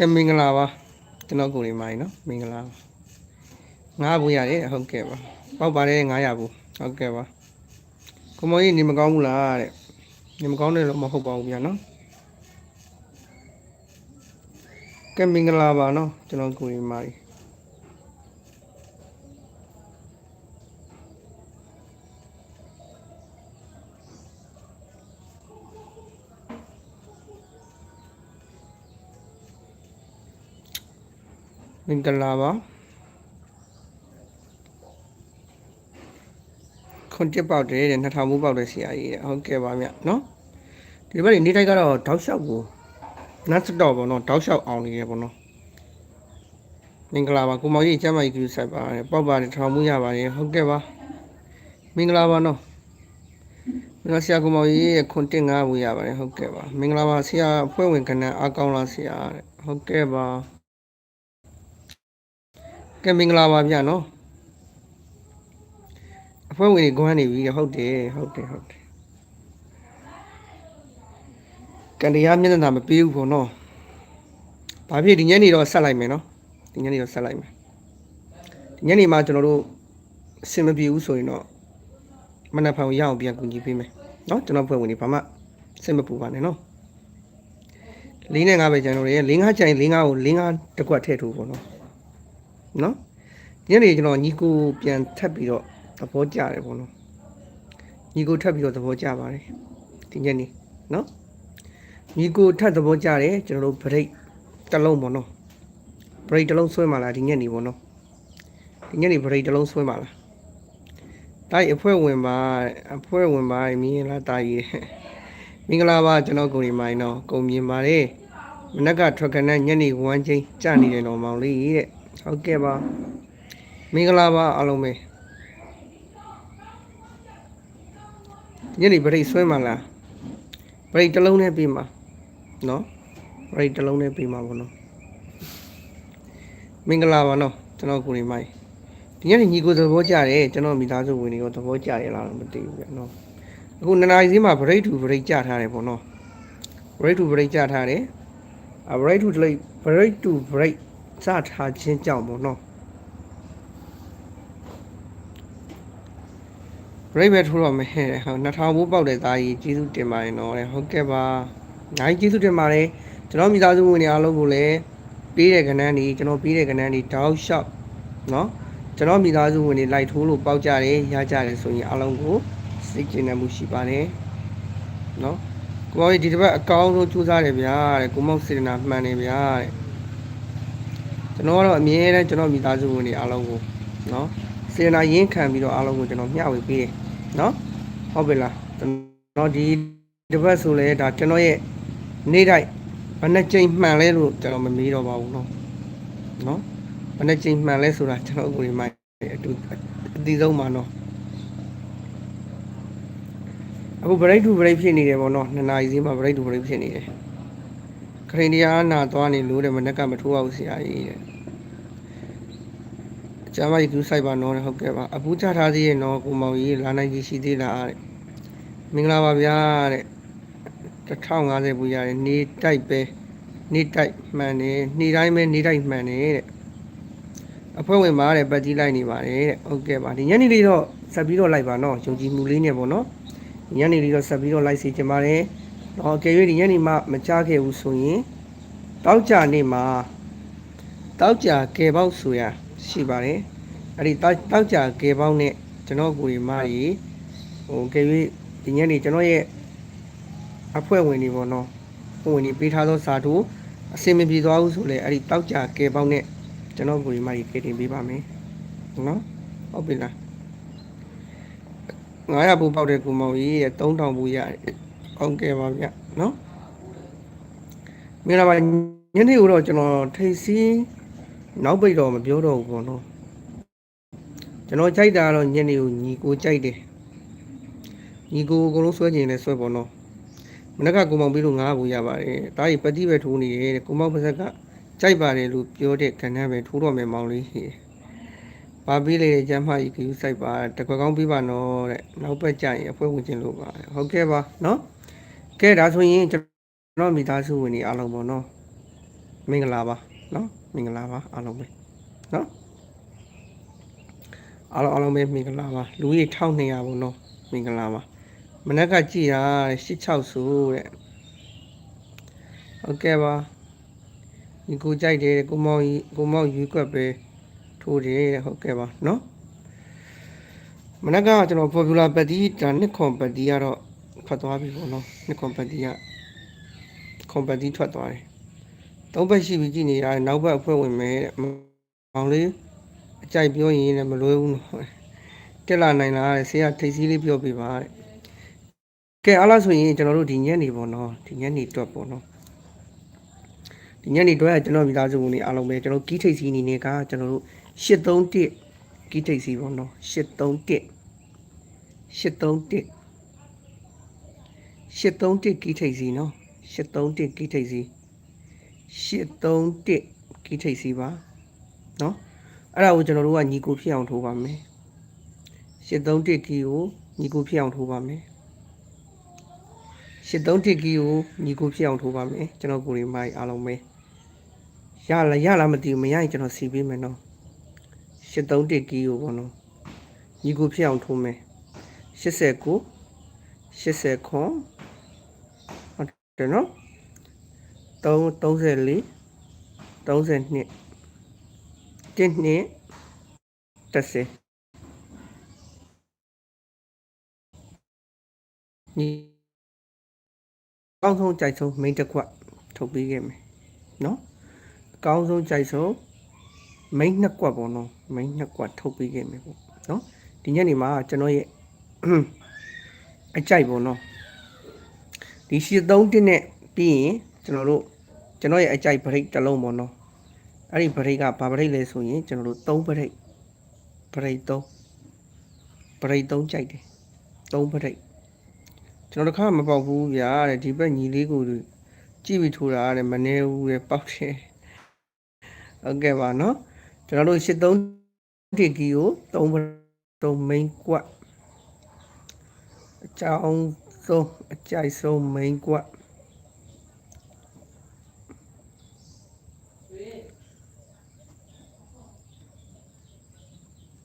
ကဲမင်္ဂလာပါကျွန်တော်ကိုရီမိုင်းနော်မင်္ဂလာပါငါးဘူးရတယ်ဟုတ်ကဲ့ပါပေါက်ပါတယ်900ဘူးဟုတ်ကဲ့ပါကိုမောင်ကြီးနေမကောင်းဘူးလားတဲ့နေမကောင်းတယ်လို့မဟုတ်ပါဘူးဗျာနော်ကဲမင်္ဂလာပါနော်ကျွန်တော်ကိုရီမိုင်း မင်္ဂလာပါခွန်တက်ပေါက်တယ်တဲ့2000ဘူးပေါက်တယ်ဆရာကြီးတဲ့ဟုတ်ကဲ့ပါဗျနော်ဒီဘက်နေတိုက်ကတော့တောက်လျှောက်ကိုနတ်စတော့ပေါ့နော်တောက်လျှောက်အောင်နေတယ်ပေါ့နော်မင်္ဂလာပါကိုမောင်ကြီးကျမ်းမကြီးကူဆိုင်ပါတယ်ပေါက်ပါတယ်ထောင်မှုရပါတယ်ဟုတ်ကဲ့ပါမင်္ဂလာပါနော်မင်္ဂလာဆရာကိုမောင်ကြီးရဲ့ခွန်တက်ငါဘူးရပါတယ်ဟုတ်ကဲ့ပါမင်္ဂလာပါဆရာအဖွဲ့ဝင်ကဏ္ဍအားကောင်းလားဆရာတဲ့ဟုတ်ကဲ့ပါ ကဲမင်္ဂလာပါဗျာနော်အဖွဲ့ဝင်တွေဂွမ်းနေပြီတဲ့ဟုတ်တယ်ဟုတ်တယ်ဟုတ်တယ်ကန်တရားမျက်နှာမပေးဘူးပေါ့နော်ဘာဖြစ်ဒီညနေတော့ဆက်လိုက်မယ်နော်ဒီညနေတော့ဆက်လိုက်မယ်ဒီညနေမှာကျွန်တော်တို့အဆင်မပြေဘူးဆိုရင်တော့မနက်ဖြန်ရအောင်ပြန်ကူညီပေးမယ်နော်ကျွန်တော်ဖွဲ့ဝင်တွေဘာမှစိတ်မပူပါနဲ့နော်လေးနဲ့ငါးပဲကျွန်တော်တို့ရဲ့လေးငါးကြိုင်လေးငါးကိုလေးငါးတစ်ခွက်ထည့်ထိုးပေါ့နော် နော်ညနေကျွန်တော်ညီကိုပြန်ထပ်ပြီးတော့သဘောကျတယ်ပေါ့နော်ညီကိုထပ်ပြီးတော့သဘောကျပါတယ်ဒီညနေနော်ညီကိုထပ်သဘောကျတယ်ကျွန်တော်တို့ break တစ်လုံးပေါ့နော် break တစ်လုံးဆွဲမှလားဒီညနေပေါ့နော်ဒီညနေ break တစ်လုံးဆွဲမှလားတိုက်အဖွဲ့ဝင်ပါအဖွဲ့ဝင်ပါမြင်လားတာကြီးမင်္ဂလာပါကျွန်တော်ကိုရီမိုင်းတော့ကုံမြင်ပါတယ်မနက်ကထွက်ခဏညနေဝမ်းချင်းကြာနေတယ်တော်မောင်လေးတဲ့ ဟုတ်ကဲ့ပါမင်္ဂလာပါအားလုံးပဲညနေပရိတ်ဆွဲမှာလားပရိတ်တစ်လုံးနဲ့ပြီးမှာနော်ပရိတ်တစ်လုံးနဲ့ပြီးမှာပေါ့နော်မင်္ဂလာပါနော်ကျွန်တော်ကိုနေမိုင်းဒီညနေညီကိုသဘောကျတယ်ကျွန်တော်မိသားစုဝင်တွေကသဘောကျရလားတော့မသိဘူးဗျနော်အခုနနာရီစီးမှာပရိတ်တူပရိတ်ကြထားတယ်ပေါ့နော်ပရိတ်တူပရိတ်ကြထားတယ်အပရိတ်တူပရိတ်ပရိတ်တူပရိတ် စထားခြင်းကြောင့်ပေါ့နော်ပြိပဲထိုးတော့မယ်ဟဲ့ဟုတ်2000ဘူးပေါက်တဲ့သားကြီးကျေးဇူးတင်ပါတယ်နော်တဲ့ဟုတ်ကဲ့ပါနိုင်ကျေးဇူးတင်ပါတယ်ကျွန်တော်မိသားစုဝင်တွေအားလုံးကိုလည်းပေးတဲ့ကဏ္ဍนี่ကျွန်တော်ပေးတဲ့ကဏ္ဍนี่တောက်လျှောက်နော်ကျွန်တော်မိသားစုဝင်တွေလိုက်ထိုးလို့ပေါက်ကြတယ်ရကြတယ်ဆိုရင်အားလုံးကိုစိတ်ကျေနပ်မှုရှိပါတယ်နော်ကိုမောင်ဒီတစ်ပတ်အကောင်းဆုံးကြိုးစားတယ်ဗျာတဲ့ကိုမောင်စေတနာမှန်တယ်ဗျာတဲ့ ကျွန်တော်ကတော့အမြဲတမ်းကျွန်တော်မိသားစုဝင်တွေအားလုံးကိုနော်စေနာရင်းခံပြီးတော့အားလုံးကိုကျွန်တော်မျှဝေပေးတယ်နော်ဟုတ်ပြီလားကျွန်တော်ဒီတစ်ပတ်ဆိုလဲဒါကျွန်တော်ရဲ့နေ့တိုင်းဘယ်နှကြိမ်မှန်လဲလို့ကျွန်တော်မမေးတော့ပါဘူးနော်နော်ဘယ်နှကြိမ်မှန်လဲဆိုတာကျွန်တော်ကိုယ်ဒီမှာအတူအတိဆုံးပါနော်အခု break to break ဖြစ်နေတယ်ပေါ့နော်နှစ်နာရီစီးမှာ break to break ဖြစ်နေတယ်ခရင်တရားနာသွားနေလို့တဲ့မနေ့ကမထိုးအောင်ဆရာကြီးတဲ့ ကျမ်းမကြီးသူဆိုင်ပါနော်တဲ့ဟုတ်ကဲ့ပါအပူချထားသေးရဲ့နော်ကိုမောင်ကြီးလာနိုင်ကြီးရှိသေးလားတဲ့မင်္ဂလာပါဗျာတဲ့1050ဘူးရတယ်နေတိုက်ပဲနေတိုက်မှန်တယ်နေတိုင်းပဲနေတိုက်မှန်တယ်တဲ့အဖွဲ့ဝင်ပါတဲ့ပတ်ကြီးလိုက်နေပါတယ်တဲ့ဟုတ်ကဲ့ပါဒီညနေလေးတော့ဆက်ပြီးတော့လိုက်ပါနော်ယုံကြည်မှုလေးနဲ့ပေါ့နော်ညနေလေးတော့ဆက်ပြီးတော့လိုက်စီချင်ပါတယ်တော့အကယ်၍ဒီညနေမှမကြခဲ့ဘူးဆိုရင်တောက်ကြနေ့မှာတောက်ကြကယ်ပေါက်ဆိုရ ရှိပါတယ်အဲ့ဒီတောက်တောက်ကြကယ်ပေါက်နဲ့ကျွန်တော်ကိုယ်မကြီးဟိုကယ်၍ဒီညနေကျွန်တော်ရဲ့အဖွဲ့ဝင်တွေပေါ့နော်အဖွဲ့ဝင်တွေပေးထားသောစာတူအစင်မပြေသွားဘူးဆိုလဲအဲ့ဒီတောက်ကြကယ်ပေါက်နဲ့ကျွန်တော်ကိုယ်မကြီးကယ်တင်ပေးပါမယ်နော်ဟုတ်ပြီလား900ဘူးပေါက်တဲ့ကိုမောင်ကြီးရဲ့3000ဘူးရတယ်ဟုတ်ကဲ့ပါဗျနော်မင်္ဂလာပါညနေကိုတော့ကျွန်တော်ထိတ်စီး နောက်ပိတ်တော့မပြောတော့ဘူးပေါ့နော်ကျွန်တော်ကြိုက်တာကတော့ညနေကိုညီကိုကြိုက်တယ်ညီကိုအကုန်လုံးဆွဲကျင်လဲဆွဲပေါ့နော်မနက်ကကိုမောင်ပြီးလို့ငားဘူးရပါတယ်ဒါကြီးပတိပဲထိုးနေတယ်ကိုမောင်ပါဇက်ကကြိုက်ပါတယ်လို့ပြောတဲ့ကဏ္ဍပဲထိုးတော့မယ်မောင်လေးပါပြီးလေကျမ်းမကြီးကယူဆိုင်ပါတကွက်ကောင်းပြီးပါနော်တဲ့နောက်ပတ်ကြရင်အဖွဲဝင်ခြင်းလို့ပါဟုတ်ကဲ့ပါနော်ကဲဒါဆိုရင်ကျွန်တော်မိသားစုဝင်တွေအားလုံးပေါ့နော်မင်္ဂလာပါနော် မင်္ဂလာပါအားလုံးပဲနော်အားလုံးအားလုံးပဲမင်္ဂလာပါလူကြီး1200ဘုံနော်မင်္ဂလာပါမနက်ကကြည်တာ86ဆိုတဲ့ဟုတ်ကဲ့ပါဒီကိုကြိုက်တယ်ကိုမောင်ကြီးကိုမောင်ရွေးကွက်ပဲထိုးတယ်တဲ့ဟုတ်ကဲ့ပါနော်မနက်ကကျွန်တော် popular ပတ်တီဒါနှစ်ခွန်ပတ်တီကတော့ဖတ်သွားပြီပေါ့နော်နှစ်ခွန်ပတ်တီကခွန်ပတ်တီထွက်သွားတယ် သုံးဘက်ရှိပြီးကြည်နေရတယ်နောက်ဘက်အဖွဲ့ဝင်မယ်တဲ့မောင်လေးအကြိုက်ပြောရင်လည်းမလွယ်ဘူးနော်တက်လာနိုင်လားတဲ့ဆေးကထိတ်စီးလေးပြောပြပါတဲ့ကဲအားလားဆိုရင်ကျွန်တော်တို့ဒီညနေပေါ့နော်ဒီညနေတွက်ပေါ့နော်ဒီညနေတွက်ကကျွန်တော်မိသားစုဝင်တွေအားလုံးပဲကျွန်တော်ကီးထိတ်စီးအနေနဲ့ကကျွန်တော်တို့831ကီးထိတ်စီးပေါ့နော်831 831 831ကီးထိတ်စီးနော်831ကီးထိတ်စီး 831ကီးထိတ်စီပါเนาะအဲ့ဒါကိုကျွန်တော်တို့ကညီကိုဖြစ်အောင်ထိုးပါမယ်831ကီကိုညီကိုဖြစ်အောင်ထိုးပါမယ်831ကီကိုညီကိုဖြစ်အောင်ထိုးပါမယ်ကျွန်တော်ကိုရီမိုက်အားလုံးပဲရလားရလားမသိဘူးမရရင်ကျွန်တော်စီပေးမယ်เนาะ831ကီကိုပေါ့နော်ညီကိုဖြစ်အောင်ထိုးမယ်89 80ခွန်ဟုတ်တယ်เนาะ 3 34 32 1နှစ်30ညီအကောင်းဆုံးကြိုက်ဆုံး main တစ်ခွက်ထုတ်ပေးခဲ့မယ်เนาะအကောင်းဆုံးကြိုက်ဆုံး main နှစ်ခွက်ပေါ့နော် main နှစ်ခွက်ထုတ်ပေးခဲ့မယ်ပေါ့เนาะဒီညနေမှာကျွန်တော်ရဲ့အကြိုက်ပေါ့နော်ဒီရှစ်သုံးတစ်နဲ့ပြီးရင် ကျွန်တော်တို့ကျွန်တော်ရဲ့အကြိုက် break တစ်လုံးပေါ့နော်အဲ့ဒီ break ကဘာ break လဲဆိုရင်ကျွန်တော်တို့3 break break 3 break 3ကြိုက်တယ်3 break ကျွန်တော်တခါမပေါက်ဘူးဗျာတဲ့ဒီဘက်ညီလေးကိုကြည့်ပြီးထိုးတာတဲ့မနေဘူးတဲ့ပေါက်တယ်ဟုတ်ကဲ့ပါနော်ကျွန်တော်တို့83ဒီကီကို3 break 3 main ကွက်အကြောင်းဆုံးအကြိုက်ဆုံး main ကွက်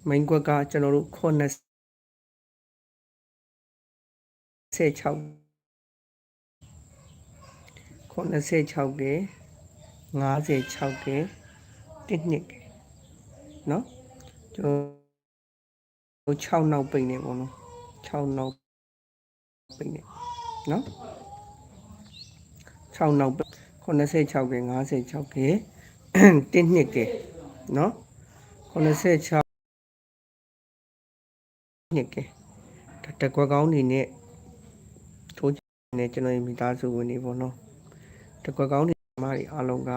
မိန်ကွက်ကကျွန်တော်တို့86 86က56က1နှစ်ကเนาะကျွန်တော်6နောက်ပိတ်နေပေါ့နော်6နောက်ပိတ်နေเนาะ6နောက်86က56က1နှစ်ကเนาะ86 နှစ်ကဲတကွက်ကောင်းနေနဲ့ထိုးနေကျွန်တော်မိသားစုဝင်နေပေါ့နော်တကွက်ကောင်းနေမတွေအားလုံးက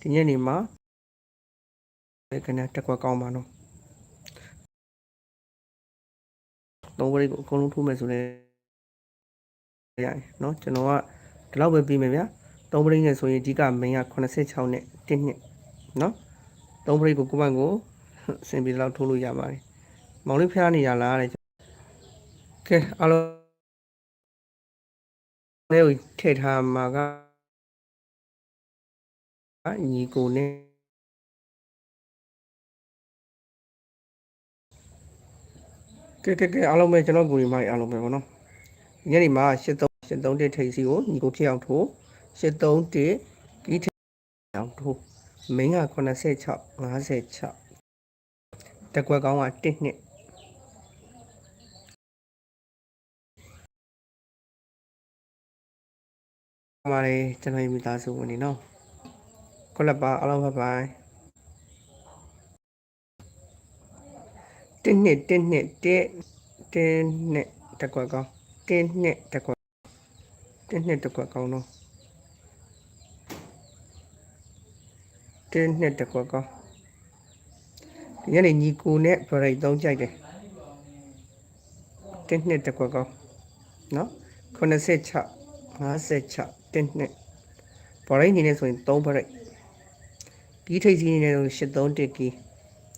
ဒီညနေမှာခဏတကွက်ကောင်းပါနော်တော့ဝရိတ်ကိုအကုန်လုံးထိုးမယ်ဆိုလဲရတယ်နော်ကျွန်တော်ကဒီလောက်ပဲပြီးမယ်ဗျာသုံးပရိတ်နဲ့ဆိုရင်အဓိက main က86နဲ့1နှစ်နော်သုံးပရိတ်ကိုကိုယ့်ဘက်ကိုအဆင်ပြေလောက်ထိုးလို့ရပါတယ် မောင်လေးဖျားနေရလားတဲ့ကဲအားလုံးလေးကိုထည့်ထားမှာကညီကိုနဲ့ကဲကဲကဲအားလုံးပဲကျွန်တော်ကိုရီမိုက်အားလုံးပဲပေါ့နော်ညနေမှာ83 83တိထိပ်စီကိုညီကိုဖြစ်အောင်ထိုး83တိကီးထိပ်အောင်ထိုးမင်းက86 56တက်ကွက်ကောင်းက1နှစ် ပါတယ်ကျွန်တော်မိသားစုဝင်နေနော်ကိုလက်ပါအားလုံးဘိုင်ဘိုင်တင်းနှစ်တင်းနှစ်တင်းတင်းနှစ်တက်ကွက်ကောင်းတင်းနှစ်တက်ကွက်တင်းနှစ်တက်ကွက်ကောင်းနော်တင်းနှစ်တက်ကွက်ကောင်းဒီညနေညီကိုနဲ့ဗရိတ်သုံးကြိုက်တယ်တင်းနှစ်တက်ကွက်ကောင်းနော်86 56 တင်းနှစ်ဗရိတ်နေနေဆိုရင်3ဗရိတ်ကီးထိတ်စီနေနေဆို83တစ်ကီး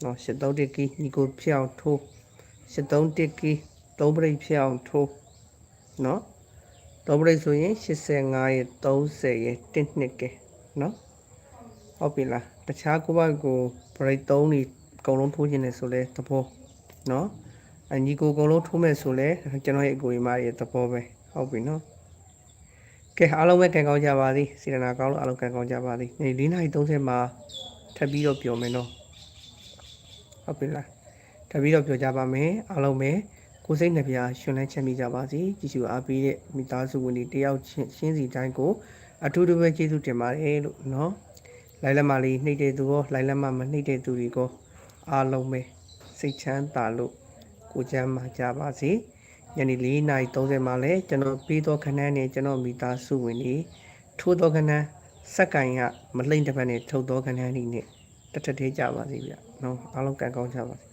နော်83တစ်ကီးညီကိုဖျောက်ထိုး73တစ်ကီး3ဗရိတ်ဖျောက်ထိုးနော်3ဗရိတ်ဆိုရင်85ရဲ့30ရဲ့1နှစ်ကဲနော်ဟုတ်ပြီလားတခြားကိုယ့်ဘက်ကို break 3နေအကုန်လုံးထိုးခြင်းနဲ့ဆိုလဲသဘောနော်အညီကိုအကုန်လုံးထိုးမဲ့ဆိုလဲကျွန်တော်ရဲ့အကိုကြီးမရဲ့သဘောပဲဟုတ်ပြီနော် ကဲအားလုံးပဲကံကောင်းကြပါသည်စေတနာကောင်းလို့အားလုံးကံကောင်းကြပါသည်နေ့4နာရီ30မှာထပ်ပြီးတော့ပြောမယ်နော်ဟုတ်ပြီလားထပ်ပြီးတော့ပြောကြပါမယ်အားလုံးပဲကိုယ်စိတ်နှပြရှင်လန်းချမ်းမြေ့ကြပါစေကြည်ကျူအားပေးတဲ့မိသားစုဝင်တွေတယောက်ချင်းရှင်းစီတိုင်းကိုအထူးတပဲကျေးဇူးတင်ပါတယ်လို့နော်လိုင်လက်မလေးနှိမ့်တဲ့သူရောလိုင်လက်မမနှိမ့်တဲ့သူတွေကိုအားလုံးပဲစိတ်ချမ်းသာလို့ကိုယ်ချမ်းသာကြပါစေ ညနေ4:30မှာလဲကျွန်တော်ပြီးတော့ခဏန်းနဲ့ကျွန်တော်မိသားစုဝင်တွေထိုးတော့ခဏန်းစက်ကင်ကမလိမ့်တစ်ပတ်နဲ့ထုတ်တော့ခဏန်းဒီနဲ့တထထဲကြပါစေဗျနော်အားလုံးကံကောင်းကြပါစေ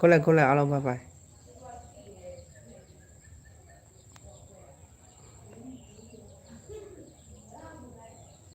ခုလက်ခုလက်အားလုံးဘိုင်ဘိုင်